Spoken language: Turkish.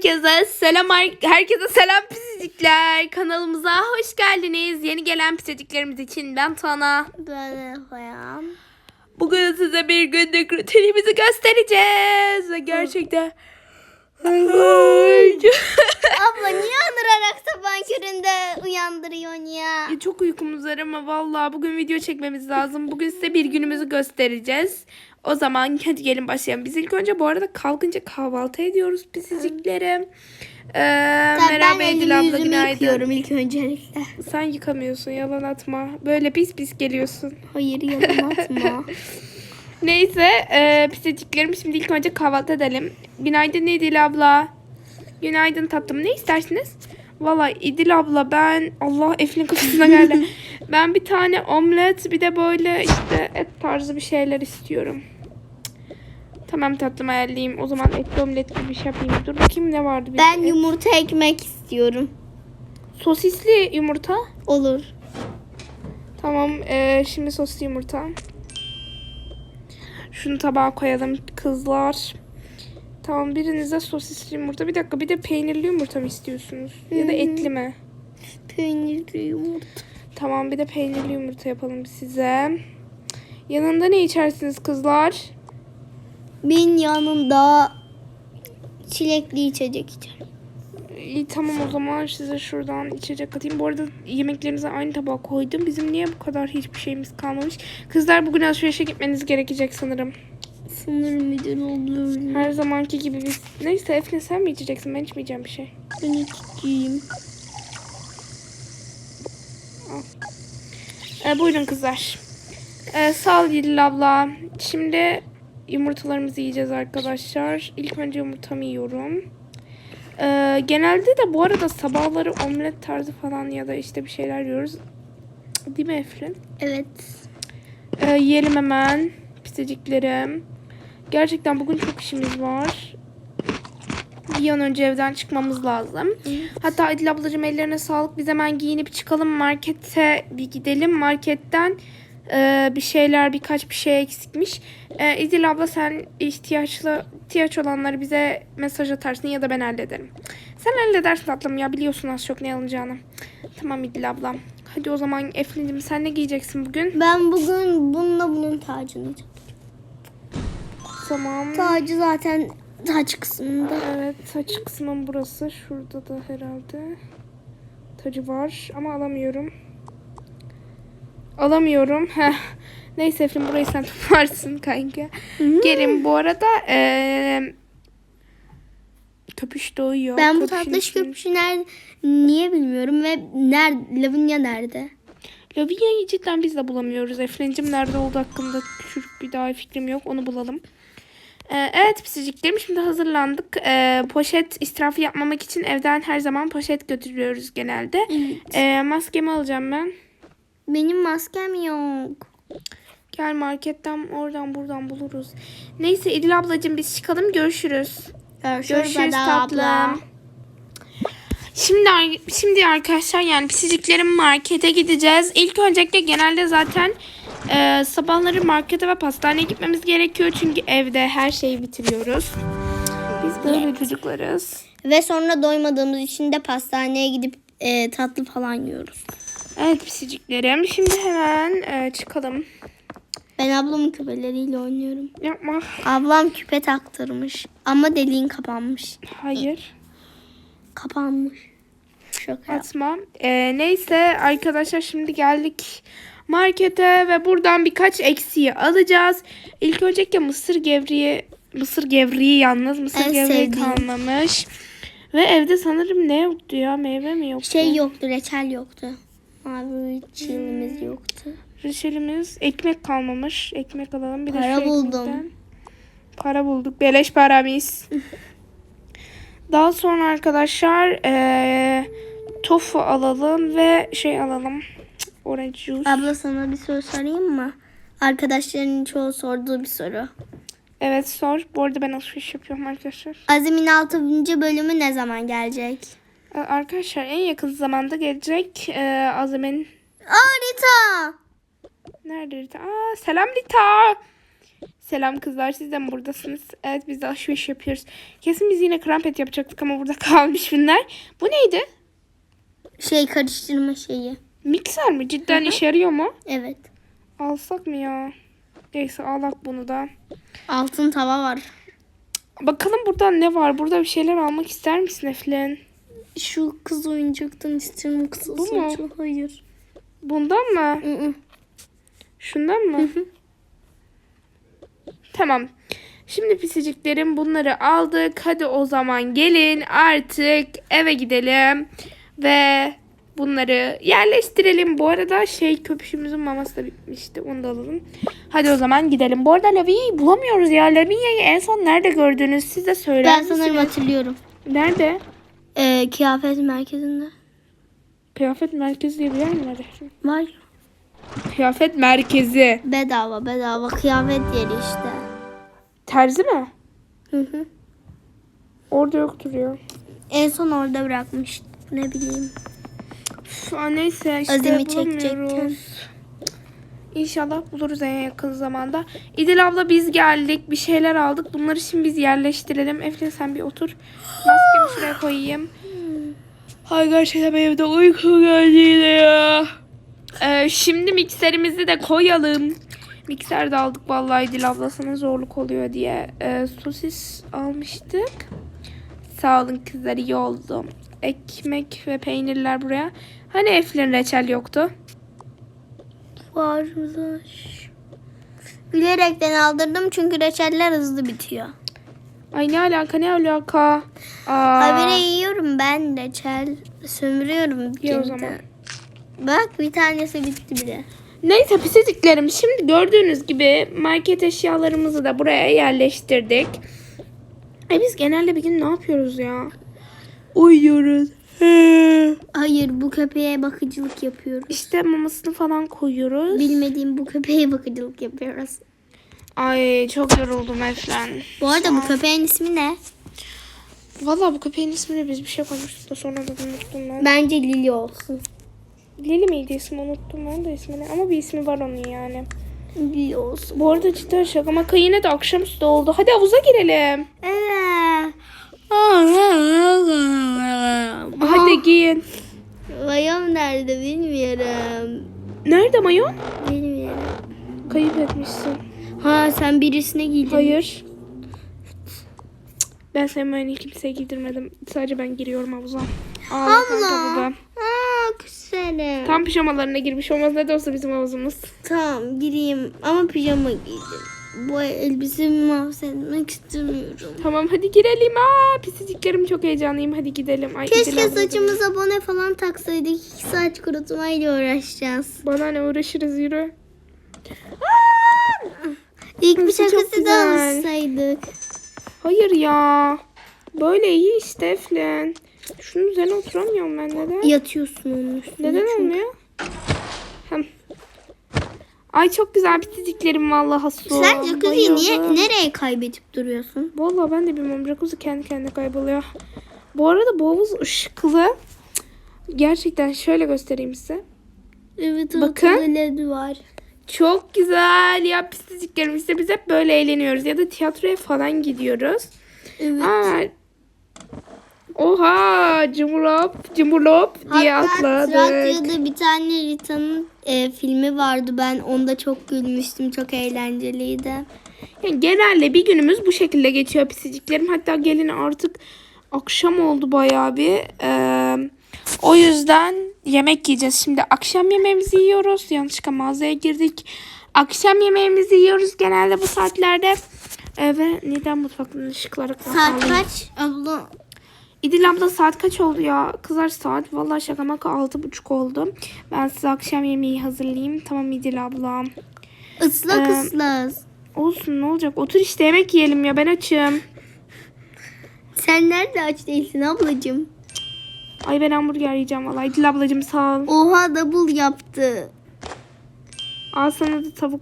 Herkese selam herkese selam pisicikler. Kanalımıza hoş geldiniz. Yeni gelen pisiciklerimiz için ben Tana. Böyle koyalım. Bugün size bir günlük rutinimizi göstereceğiz ve gerçekten Abla niye anırarak sabah köründe uyandırıyorsun ya? Çok uykumuz var ama vallahi bugün video çekmemiz lazım. Bugün size bir günümüzü göstereceğiz. O zaman hadi gelin başlayalım. Biz ilk önce bu arada kalkınca kahvaltı ediyoruz pisiciklerim. Ee, merhaba Edil abla günaydın. yıkıyorum ilk öncelikle. Sen yıkamıyorsun yalan atma. Böyle pis pis geliyorsun. Hayır yalan atma. Neyse e, pisiciklerim şimdi ilk önce kahvaltı edelim. Günaydın İdil abla. Günaydın tatlım ne istersiniz? Valla İdil abla ben Allah Eflin kafasına geldi. ben bir tane omlet bir de böyle işte et tarzı bir şeyler istiyorum. Tamam tatlım ayarlayayım. O zaman etli omlet gibi bir şey yapayım. Dur bakayım ne vardı. bir ben et. yumurta ekmek istiyorum. Sosisli yumurta. Olur. Tamam e, şimdi soslu yumurta. Şunu tabağa koyalım kızlar. Tamam birinize sosisli yumurta. Bir dakika bir de peynirli yumurta mı istiyorsunuz? Ya da etli mi? Peynirli yumurta. Tamam bir de peynirli yumurta yapalım size. Yanında ne içersiniz kızlar? Bin yanında çilekli içecek içerim. İyi tamam o zaman size şuradan içecek atayım. Bu arada yemeklerinizi aynı tabağa koydum. Bizim niye bu kadar hiçbir şeyimiz kalmamış? Kızlar bugün alışverişe gitmeniz gerekecek sanırım. Sanırım müdür olur. Her zamanki gibi biz... Neyse Efne sen mi içeceksin? Ben içmeyeceğim bir şey. Ben içeceğim. Ee, buyurun kızlar. Ee, sağ ol Yedil abla. Şimdi yumurtalarımızı yiyeceğiz arkadaşlar. İlk önce yumurtamı yiyorum. Ee, genelde de bu arada sabahları omlet tarzı falan ya da işte bir şeyler yiyoruz. Değil mi Eflin? Evet. Ee, yiyelim hemen pisiciklerim. Gerçekten bugün çok işimiz var. Bir an önce evden çıkmamız lazım. Hatta İdil ablacığım ellerine sağlık. Biz hemen giyinip çıkalım markete bir gidelim. Marketten e, bir şeyler birkaç bir şey eksikmiş. E, İdil abla sen ihtiyaçlı ihtiyaç olanları bize mesaj atarsın ya da ben hallederim. Sen halledersin tatlım ya biliyorsun az çok ne alınacağını. Tamam İdil ablam. Hadi o zaman Eflin'cim sen ne giyeceksin bugün? Ben bugün bununla bunun tacını Tamam. Tacı zaten taç kısmında. Evet saç kısmım burası. Şurada da herhalde tacı var ama alamıyorum. Alamıyorum. Heh. Neyse Efrin burayı sen toplarsın kanka. Gelin bu arada eee köpüş doğuyor. Ben bu Köpüşün tatlış ismini- köpüşü nerede niye bilmiyorum ve nerede Lavinia nerede? Lavinia'yı cidden biz de bulamıyoruz. Efren'cim nerede olduğu hakkında küçük bir daha fikrim yok. Onu bulalım. Ee, evet pisiciklerim şimdi hazırlandık. Ee, poşet israfı yapmamak için evden her zaman poşet götürüyoruz genelde. Ee, maskemi alacağım ben. Benim maskem yok. Gel marketten oradan buradan buluruz. Neyse İdil ablacığım biz çıkalım görüşürüz. Görüşürüz Ada tatlım. Şimdi ar- şimdi arkadaşlar yani pisiciklerin markete gideceğiz. İlk öncelikle genelde zaten e, sabahları markete ve pastaneye gitmemiz gerekiyor. Çünkü evde her şeyi bitiriyoruz. Biz böyle çocuklarız. Ve sonra doymadığımız için de pastaneye gidip e, tatlı falan yiyoruz. Evet pisiciklerim. Şimdi hemen e, çıkalım. Ben ablamın küpeleriyle oynuyorum. Yapma. Ablam küpe taktırmış ama deliğin kapanmış. Hayır. Kapanmış. Şaka. Atma. E, neyse arkadaşlar şimdi geldik markete ve buradan birkaç eksiği alacağız. İlk öncelikle mısır gevreği mısır gevreği yalnız mısır En gevreği sevdiğim. kalmamış. Ve evde sanırım ne yoktu ya meyve mi yoktu? Şey yoktu, reçel yoktu. Mavi çiğnimiz yoktu. Reçelimiz ekmek kalmamış. Ekmek alalım bir de Para şu buldum. ekmekten. Para bulduk. Beleş paramız. Daha sonra arkadaşlar eee tofu alalım ve şey alalım. Orange juice. Abla sana bir soru sorayım mı? Arkadaşların çoğu sorduğu bir soru. Evet sor. Bu arada ben alışveriş yapıyorum arkadaşlar. Azim'in 6. bölümü ne zaman gelecek? Ee, Arkadaşlar en yakın zamanda gelecek ee, Azim'in Aa Rita! nerede Rita? Aa, selam Rita. Selam kızlar siz de mi buradasınız? Evet biz de alışveriş yapıyoruz. Kesin biz yine krampet yapacaktık ama burada kalmış bunlar. Bu neydi? Şey karıştırma şeyi. Mikser mi? Cidden işe yarıyor mu? Evet. Alsak mı ya? Neyse alak bunu da. Altın tava var. Bakalım burada ne var? Burada bir şeyler almak ister misin Eflin? Şu kız oyuncaktan istiyorum kısa Bu mu? saçlı. Hayır. Bundan mı? Hı hı. Şundan mı? tamam. Şimdi pisiciklerim bunları aldık. Hadi o zaman gelin artık eve gidelim. Ve bunları yerleştirelim. Bu arada şey köpüşümüzün maması da bitmişti. Onu da alalım. Hadi o zaman gidelim. Bu arada Lavinia'yı bulamıyoruz ya. Lavinia'yı en son nerede gördünüz? Siz de söyler Ben misiniz? sanırım hatırlıyorum. Nerede? Ee, kıyafet merkezinde. Kıyafet merkezi diye bir yer mi var? Var. Kıyafet merkezi. Bedava bedava kıyafet yeri işte. Terzi mi? Hı hı. Orada yoktur ya. En son orada bırakmıştım. Ne bileyim. Üf, aa, neyse işte Azimi çekecekken. İnşallah buluruz en yakın zamanda. İdil abla biz geldik. Bir şeyler aldık. Bunları şimdi biz yerleştirelim. Eflin sen bir otur. Maskemi şuraya koyayım. Ay gerçekten benim de uyku geldi yine ya. Ee, şimdi mikserimizi de koyalım. Mikser de aldık vallahi İdil ablasına zorluk oluyor diye. Ee, sosis almıştık. Sağ olun kızlar iyi oldu. Ekmek ve peynirler buraya. Hani Eflin reçel yoktu? Varmış. Bilerekten aldırdım çünkü reçeller hızlı bitiyor. Ay ne alaka ne alaka? Aa, Habire yiyorum ben reçel. Sömürüyorum. Ye o zaman. Bak bir tanesi bitti bile. Neyse pisiciklerim şimdi gördüğünüz gibi market eşyalarımızı da buraya yerleştirdik. E biz genelde bir gün ne yapıyoruz ya? Uyuyoruz. He. Hayır bu köpeğe bakıcılık yapıyoruz. İşte mamasını falan koyuyoruz. Bilmediğim bu köpeğe bakıcılık yapıyoruz. Ay çok yoruldum Eflen. Bu arada bu köpeğin ismi ne? Valla bu köpeğin ismini biz bir şey koymuştuk da sonra da unuttum ben. Bence Lili olsun. Lili miydi ismi unuttum ben de ismini ama bir ismi var onun yani. Olsun. Bu arada cidden şaka maka yine de akşamüstü oldu. Hadi havuza girelim. Evet. Hadi giyin. Bayım nerede bilmiyorum. Nerede mayon? Bilmiyorum. Kayıp etmişsin. Ha sen birisine giydin. Hayır. Ben senin mayonu kimseye giydirmedim. Sadece ben giriyorum havuza. Ağla kanka burada. Aa güzelim. Tam pijamalarına girmiş olmaz. Ne de olsa bizim havuzumuz. Tamam gireyim ama pijama giydim. Bu elbisemi mahvetmek istemiyorum. Tamam hadi girelim. Aa pisiciklerim çok heyecanlıyım. Hadi gidelim. Ay, Keşke da- saçımıza bone falan taksaydık. İki saç kurutmayla uğraşacağız. Bana ne uğraşırız yürü. İlk bir şakası da alsaydık. Hayır ya. Böyle iyi işte Eflen. Şunun üzerine oturamıyorum ben neden? Yatıyorsun onun üstüne. Neden çünkü. olmuyor? Hem. Ay çok güzel pisiciklerim vallahi su. Sen jacuzziyi niye, nereye kaybedip duruyorsun? Vallahi ben de bilmiyorum. Jacuzzi kendi kendine kayboluyor. Bu arada bu havuz ışıklı. Gerçekten şöyle göstereyim size. Evet Bakın. led var. Çok güzel ya pisiciklerim. İşte biz hep böyle eğleniyoruz. Ya da tiyatroya falan gidiyoruz. Evet. Aa, Oha cumhurlop cumhurlop diye atladık. Trakya'da bir tane Rita'nın e, filmi vardı. Ben onda çok gülmüştüm. Çok eğlenceliydi. Yani genelde bir günümüz bu şekilde geçiyor pisiciklerim. Hatta gelin artık akşam oldu bayağı bir. Ee, o yüzden yemek yiyeceğiz. Şimdi akşam yemeğimizi yiyoruz. Yanlışlıkla mağazaya girdik. Akşam yemeğimizi yiyoruz genelde bu saatlerde. Ee, ve neden mutfakların ışıkları Saat kaç? Abla İdil abla saat kaç oldu ya? Kızlar saat vallahi şaka maka altı buçuk oldu. Ben size akşam yemeği hazırlayayım. Tamam İdil abla. ıslak Ee, ıslak. Olsun ne olacak? Otur işte yemek yiyelim ya ben açım. Sen nerede aç değilsin ablacığım? Ay ben hamburger yiyeceğim vallahi. İdil ablacığım sağ ol. Oha double yaptı. Al sana da tavuklu.